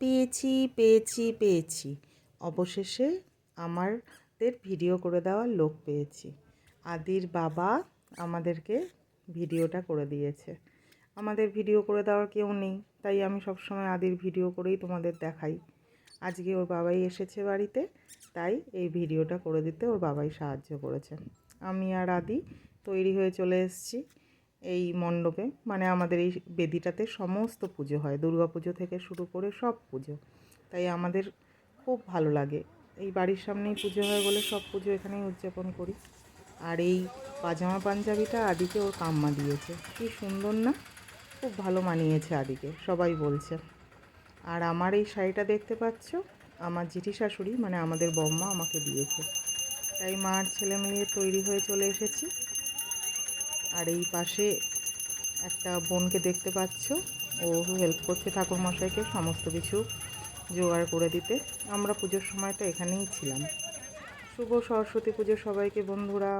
পেয়েছি পেয়েছি পেয়েছি। অবশেষে আমাদের ভিডিও করে দেওয়ার লোক পেয়েছি। আদির বাবা আমাদেরকে ভিডিওটা করে দিয়েছে। আমাদের ভিডিও করে দেওয়ার কেউ নেই, তাই আমি সবসময় আদির ভিডিও করেই তোমাদের দেখাই। আজকে ওর বাবাই এসেছে বাড়িতে, তাই এই ভিডিওটা করে দিতে ওর বাবাই সাহায্য করেছে। আমি আর আদি তৈরি হয়ে চলে এসেছি। এই মণ্ডপে মানে আমাদের এই বেদিটাতে সমস্ত পুজো হয়। দুর্গা পুজো থেকে শুরু করে সব পুজো। তাই আমাদের খুব ভালো লাগে। এই বাড়ির সামনেই পুজো হয় বলে সব পুজো এখানেই উদযাপন করি। আর এই পাজামা পাঞ্জাবিটা আদিকে ওর কাম্মা দিয়েছে। কি সুন্দর না? খুব ভালো মানিয়েছে আদিকে, সবাই বলছে। আর আমার এই শাড়িটা দেখতে পাচ্ছ? আমার জেঠি শাশুড়ি মানে আমাদের বম্মা আমাকে দিয়েছে। তাই মার ছেলে মেয়ে তৈরি হয়ে চলে এসেছি। আর এই পাশে একটা বোনকে দেখতে পাচ্ছ। ও হেল্প করছে ঠাকুরমশাইকে সমস্ত কিছু জোগাড় করে দিতে। আমরা পুজোর সময়টা এখানেই ছিলাম। শুভ সরস্বতী পুজো সবাইকে বন্ধুরা।